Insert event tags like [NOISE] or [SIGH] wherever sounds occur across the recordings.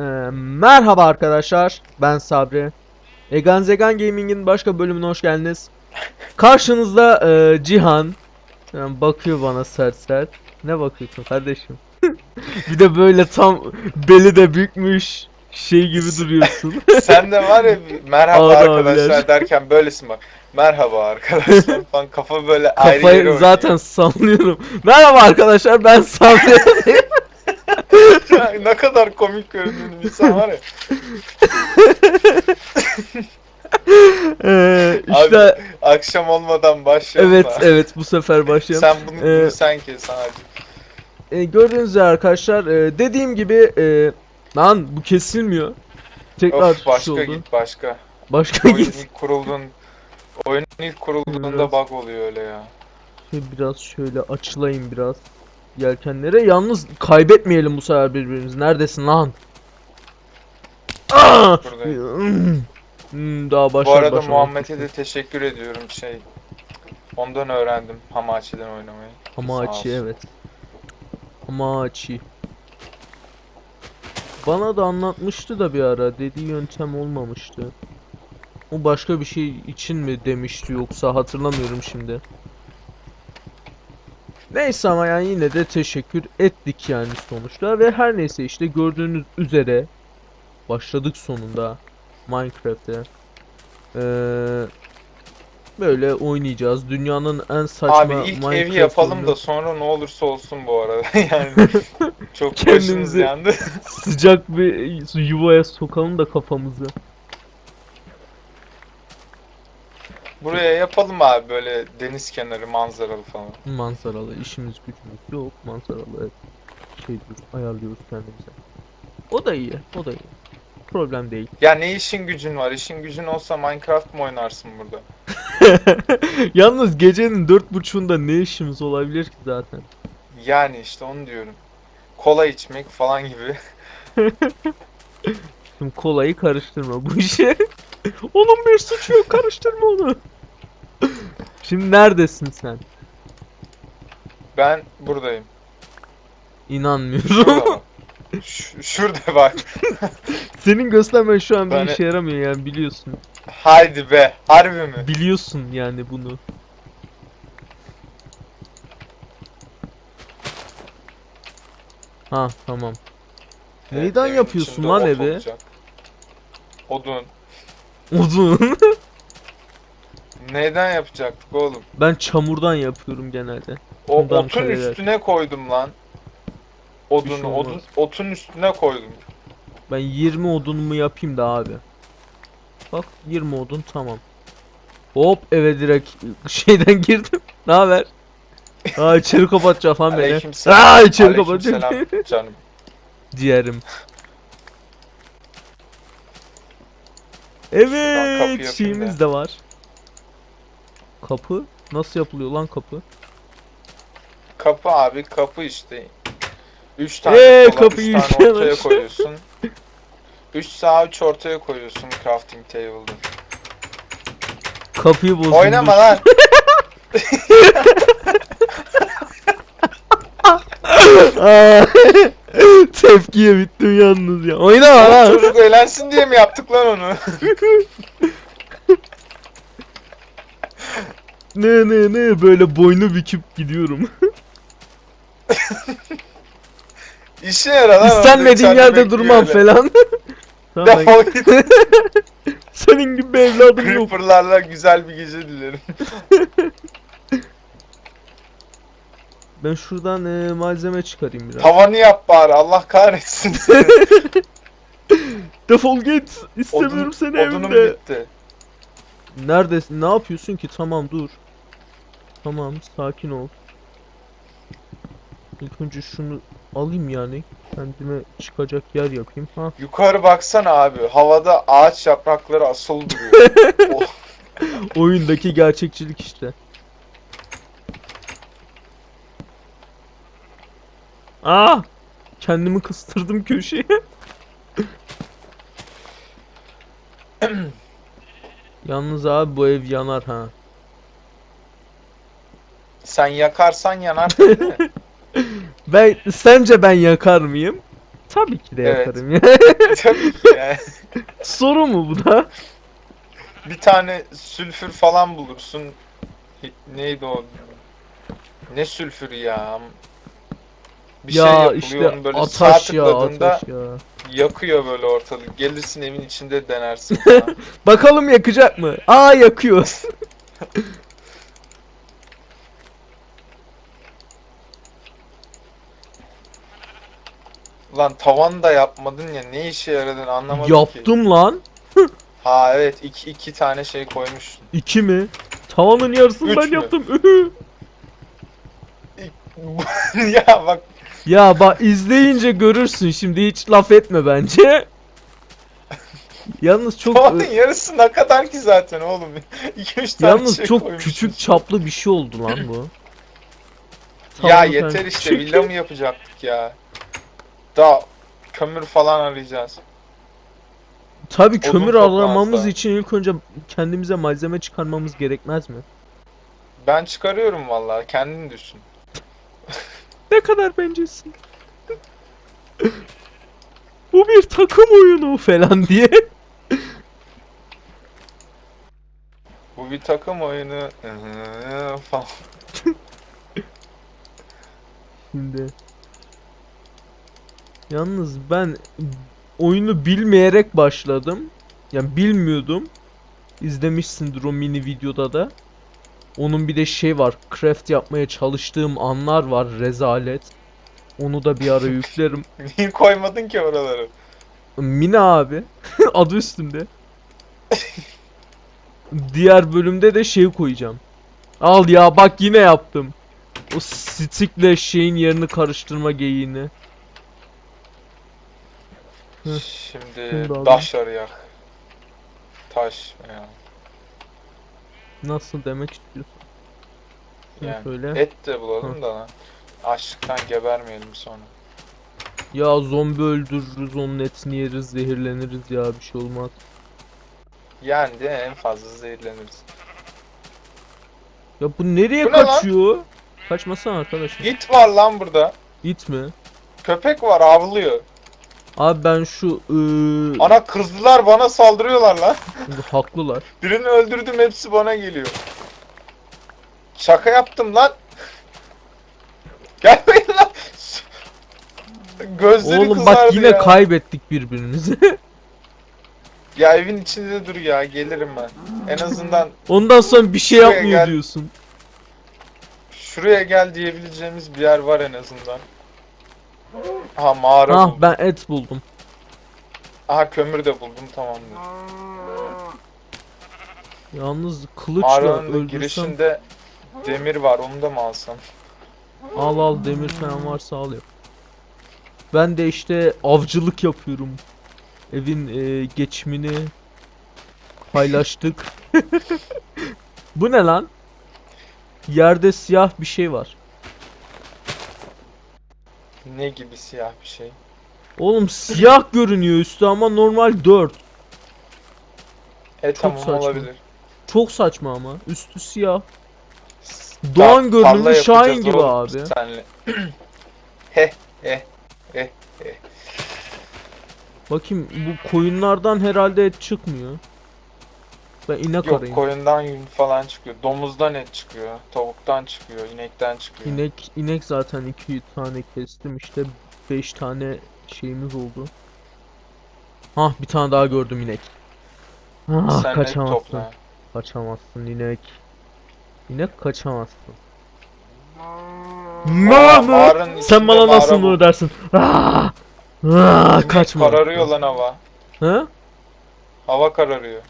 Ee, merhaba arkadaşlar, ben Sabri. Egan Zegan Gaming'in başka bölümüne hoş geldiniz. Karşınızda e, Cihan. Yani bakıyor bana sert sert. Ne bakıyorsun kardeşim? [LAUGHS] bir de böyle tam beli de bükmüş şey gibi duruyorsun. [LAUGHS] Sen de var ya merhaba Ağır arkadaşlar abiler. derken böylesin bak. Merhaba arkadaşlar falan kafa böyle ayrı yere oynuyor. zaten sallıyorum. Merhaba arkadaşlar, ben Sabri. [LAUGHS] [LAUGHS] ne kadar komik göründüğünü bilsen var ya. [LAUGHS] Ee, Abi, işte Akşam olmadan başlayalım evet da. evet bu sefer başlayalım. Sen bunu, Ee, sen kes abi. E, gördüğünüz üzere arkadaşlar e, dediğim gibi e, lan bu kesilmiyor. Tekrar Of başka oldu. git başka. Başka Oyun git. ilk kurulduğun oyunun ilk kurulduğunda Biraz. bug oluyor öyle ya. Biraz şöyle açılayım biraz. Yelkenlere yalnız kaybetmeyelim bu sefer birbirimizi. Neredesin lan? Aa! Buradayım. Hmm, daha başlar Bu arada başlamaz. Muhammed'e de teşekkür ediyorum şey. Ondan öğrendim Hamachi'den oynamayı. Hamachi evet. Hamachi. Bana da anlatmıştı da bir ara. Dediği yöntem olmamıştı. O başka bir şey için mi demişti yoksa hatırlamıyorum şimdi. Neyse ama yani yine de teşekkür ettik yani sonuçta ve her neyse işte gördüğünüz üzere başladık sonunda Minecraft'e. Ee, böyle oynayacağız. Dünyanın en saçma Abi ilk Minecraft evi yapalım oyunu. da sonra ne olursa olsun bu arada. [LAUGHS] yani [LAUGHS] çok başımız Kendimizi- yandı. sıcak bir yuvaya sokalım da kafamızı. Buraya yapalım abi böyle deniz kenarı manzaralı falan. Manzaralı işimiz gücümüz yok. Manzaralı şey ayarlıyoruz kendimize. O da iyi, o da iyi. Problem değil. Ya ne işin gücün var? İşin gücün olsa Minecraft mı oynarsın burada? [LAUGHS] Yalnız gecenin dört buçuğunda ne işimiz olabilir ki zaten? Yani işte onu diyorum. Kola içmek falan gibi. [LAUGHS] Şimdi kolayı karıştırma bu işe. [LAUGHS] Onun bir suçu yok karıştırma onu. Şimdi neredesin sen? Ben buradayım. İnanmıyorum. Şurada bak. [LAUGHS] Ş- şurada bak. [LAUGHS] Senin göstermen şu an bir Ben- işe yaramıyor yani biliyorsun. Haydi be. Harbi mi? Biliyorsun yani bunu. Ha tamam. Neyden yapıyorsun içinde lan ot evi? olacak. Odun. Uzun. Neyden yapacaktık oğlum? ben çamurdan yapıyorum genelde. O Bundan otun kareler. üstüne koydum lan. Odun, şey odun, otun üstüne koydum. Ben 20 odunumu yapayım da abi. Bak 20 odun tamam. Hop eve direkt [LAUGHS] şeyden girdim. Ne haber? Aa içeri kapatacak lan beni. Aleykümselam. Aa içeri kapatacak. Aleykümselam canım. [LAUGHS] Ciğerim. Evet, şeyimiz de var. Kapı nasıl yapılıyor lan kapı? Kapı abi kapı işte. Üç tane Ee, sola, kapıyı üç tane ortaya koyuyorsun. Üç sağa üç ortaya koyuyorsun crafting table'da. Kapıyı bozdum. Oynama lan. [LAUGHS] [LAUGHS] [LAUGHS] Tepkiye bittim yalnız ya. Oğlum lan. çocuk eğlensin diye mi yaptık lan onu? [LAUGHS] Ne ne ne böyle boynu büküp gidiyorum. [LAUGHS] İşe yarar lan. İstenmediğin yerde durmam falan. tamam, Defol git. senin gibi bir evladım yok. Creeper'larla güzel bir gece dilerim. Ben şuradan e, malzeme çıkarayım biraz. Tavanı yap bari Allah kahretsin seni. [LAUGHS] Defol git. İstemiyorum Odun, seni odunum evimde. bitti. Neredesin? Ne yapıyorsun ki? Tamam dur. Tamam sakin ol. İlk önce şunu alayım yani. Kendime çıkacak yer yapayım. Ha. Yukarı baksana abi. Havada ağaç yaprakları asılı duruyor. [LAUGHS] Oh, Oyundaki gerçekçilik işte. Aa! Kendimi kıstırdım köşeye. Yalnız abi bu ev yanar ha. Sen yakarsan yanar. [LAUGHS] Ben sence ben yakar mıyım? Tabii ki de Evet. yaparım ya. [LAUGHS] Tabii ki yani. Soru mu bu da? Bir tane sülfür falan bulursun. Neydi o? Ne sülfürü ya? Bir şey ya yapılıyor işte onu böyle ataş ya ataş ya. yakıyor böyle ortalık. Gelirsin evin içinde denersin. [LAUGHS] Bakalım yakacak mı? Aa yakıyor. [LAUGHS] Lan tavan da yapmadın ya ne işe yaradığını anlamadım ki. Yaptım lan. Ha evet iki, iki tane şey koymuşsun. İki mi? Tavanın yarısını Üç ben mü? yaptım. [LAUGHS] Ya bak ya bak izleyince görürsün şimdi hiç laf etme bence. Yalnız çok tavanın yarısı ne kadar ki zaten oğlum. [LAUGHS] 2-3 tane yalnız şey çok koymuşsun. küçük çaplı bir şey oldu lan bu. Ya Tavanı yeter falan işte villa mı yapacaktık ya? Daha kömür falan arayacağız. Odun kömür aramamız için ilk önce kendimize malzeme çıkarmamız gerekmez mi? Ben çıkarıyorum vallahi kendin düşün. [LAUGHS] Ne kadar bencesin. Bu bir takım oyunu falan diye. Bu bir takım oyunu falan. [LAUGHS] Şimdi. Yalnız ben oyunu bilmeyerek başladım. Yani bilmiyordum. İzlemişsindir o mini videoda da. Onun bir de şey var. Craft yapmaya çalıştığım anlar var. Rezalet. Onu da bir ara [LAUGHS] yüklerim. Niye koymadın ki oraları? Mini abi. [LAUGHS] Adı üstünde. Diğer bölümde de şey koyacağım. Al ya bak yine yaptım. O stickle şeyin yerini karıştırma geyiğini. Şimdi Şimdi taş arayak. Taş ya. Nasıl demek istiyorsun? Yani söyle. et de bulalım da lan. Açlıktan gebermeyelim sonra. Ya zombi öldürürüz onun etini yeriz zehirleniriz ya bir şey olmaz. Yani de en fazla zehirleniriz. Ya bu nereye Bu ne lan? kaçıyor? Kaçmasana arkadaşım. İt var lan burada. İt mi? Köpek var avlıyor. Abi ben şu ıı, Ana kızlılar bana saldırıyorlar lan. haklılar. Birini öldürdüm hepsi bana geliyor. Şaka yaptım lan. [LAUGHS] Gelmeyin lan. Gözleri Oğlum bak yine ya. kaybettik birbirimizi. [LAUGHS] Ya evin içinde dur ya gelirim ben. En azından Ondan sonra bir şey Şuraya yapmıyor gel. diyorsun. şuraya gel diyebileceğimiz bir yer var en azından. Aha mağara Ah buldum. ben et buldum. Aha kömür de buldum tamamdır. Yalnız kılıçla Mağaranın da öldürsem girişinde demir var onu da mı alsam? al al demir falan varsa al yap. Ben de işte avcılık yapıyorum. Evin e, geçimini paylaştık. [LAUGHS] Bu ne lan? Yerde siyah bir şey var. Ne gibi siyah bir şey. Oğlum siyah görünüyor üstü ama normal 4. E Çok tamam saçma. olabilir. Çok saçma ama. Üstü siyah. Doğan tarla görünümlü Şahin yapacağız gibi oğlum abi. Senle. [CLEARS THROAT] He he. Bakayım bu koyunlardan herhalde et çıkmıyor. Ben inek Yok arayayım. koyundan yün falan çıkıyor. Domuzdan et çıkıyor. Tavuktan çıkıyor. inekten çıkıyor. İnek inek zaten iki tane kestim işte 5 tane şeyimiz oldu. Hah bir tane daha gördüm inek. Ah Sen kaçamazsın. topla. Kaçamazsın inek. İnek kaçamazsın. Aa, Mama! Sen bana nasıl bunu dersin? Ah! Ah, İnek kaçma. Kararıyor lan hava. He? Hava kararıyor.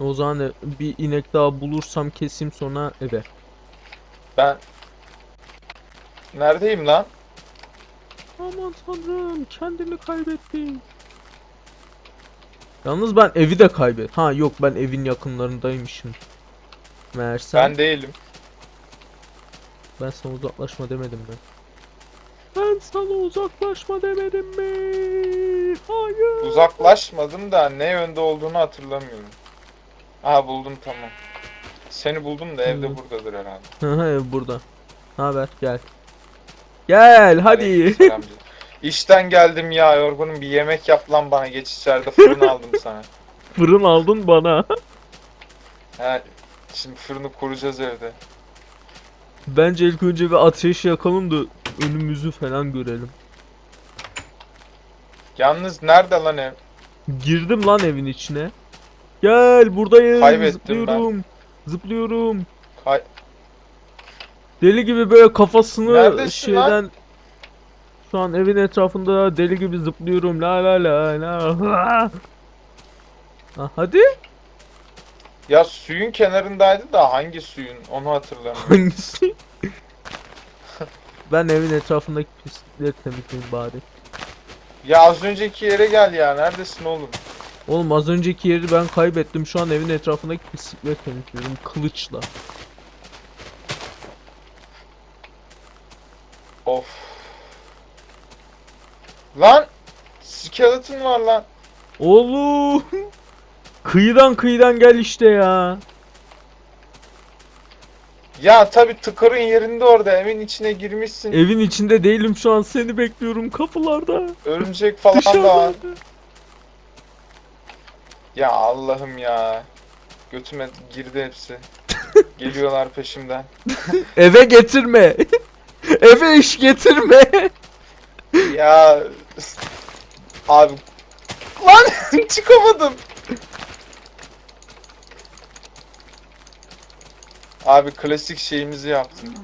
O zaman da bir inek daha bulursam keseyim sonra eve. Ben Neredeyim lan? Aman tanrım kendimi kaybettim. Yalnız ben evi de kaybet. Ha yok ben evin yakınlarındaymışım. Meğersem ben, Ben değilim. sana uzaklaşma demedim mi? Ben sana uzaklaşma demedim mi? Hayır. Uzaklaşmadım da ne yönde olduğunu hatırlamıyorum. Aha buldum tamam. Seni buldum da evde buradadır herhalde. Hı ev burada. Ne haber? Gel. Gel hadi. Aleykümselam canım. İşten geldim ya yorgunum bir yemek yap lan bana geç içeride fırın [LAUGHS] aldım sana. Fırın aldın bana. He, şimdi fırını kuracağız evde. Bence ilk önce bir ateş yakalım da önümüzü falan görelim. Yalnız nerede lan ev? Girdim lan evin içine. Gel buradayım. Kaybettim ben. Zıplıyorum. Zıplıyorum. Kay- Deli gibi böyle kafasını Neredesin lan? şeyden şu an evin etrafında deli gibi zıplıyorum. La la la la. [LAUGHS] Ha, hadi. ya suyun kenarındaydı da hangi suyun onu hatırlamıyorum. Hangisi? ben evin etrafındaki pislikleri temizleyeyim bari. ya az önceki yere gel ya neredesin oğlum? Oğlum az önceki yeri ben kaybettim. Şu an evin etrafındaki pislikleri temizliyorum kılıçla. Of. Lan! Skeleton var lan. Oğlum. Kıyıdan kıyıdan gel işte ya. Ya tabi tıkırın yerinde orada evin içine girmişsin. Evin içinde değilim şu an seni bekliyorum kapılarda. Örümcek falan da var. Ya Allah'ım ya. Götüme girdi hepsi. [LAUGHS] Geliyorlar peşimden. Eve getirme. [LAUGHS] Eve iş getirme. [LAUGHS] Ya abi lan çıkamadım. Abi klasik şeyimizi yaptım.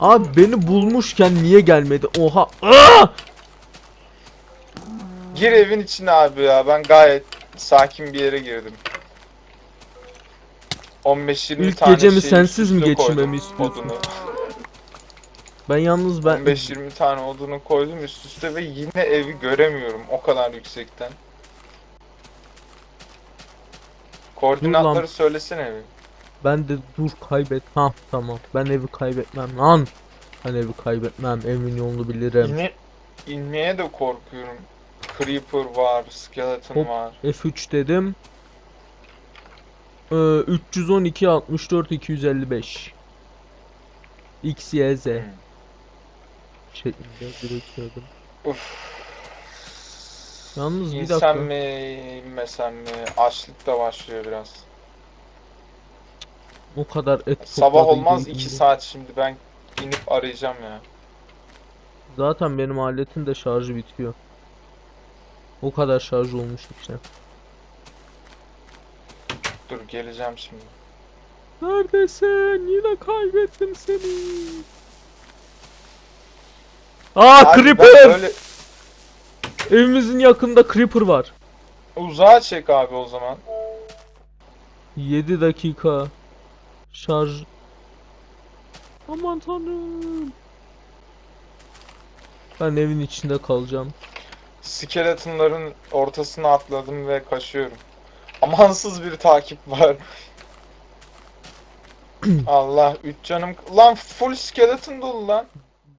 Abi beni bulmuşken niye gelmedi? Oha. Aa! Gir evin içine abi ya. Ben gayet sakin bir yere girdim. 15-20 İlk tane gecemi şey sensiz mi geçirmemi istiyorsun? Odunu. Ben yalnız ben 15-20 tane odunu koydum üst üste ve yine evi göremiyorum o kadar yüksekten. Koordinatları söylesene evi. ben de dur kaybet. Ha tamam. Ben evi kaybetmem lan. Ben evi kaybetmem. Evin yolunu bilirim. İne, inmeye de korkuyorum. Creeper var, skeleton Hop. var. F3 dedim. Ee, 312 64 255. X Y Z Hmm. şeklinde biriktiriyorum. Uf. Yalnız bir İnsem dakika. mi, inmesem mi? Açlık da başlıyor biraz. O kadar et Sabah olmaz geldim 2 de. saat şimdi ben inip arayacağım ya. Zaten benim aletin de şarjı bitiyor. O kadar şarj olmuş işte. Dur geleceğim şimdi. Neredesin? Yine kaybettim seni. Aa Abi ben Creeper! Böyle Evimizin yakında Creeper var. uzağa çek abi o zaman. 7 dakika. Şarj. Aman tanrım. Ben evin içinde kalacağım. Skeletonların ortasına atladım ve kaçıyorum. Amansız bir takip var. [CLEARS THROAT] Allah 3 canım. Lan full skeleton dolu lan.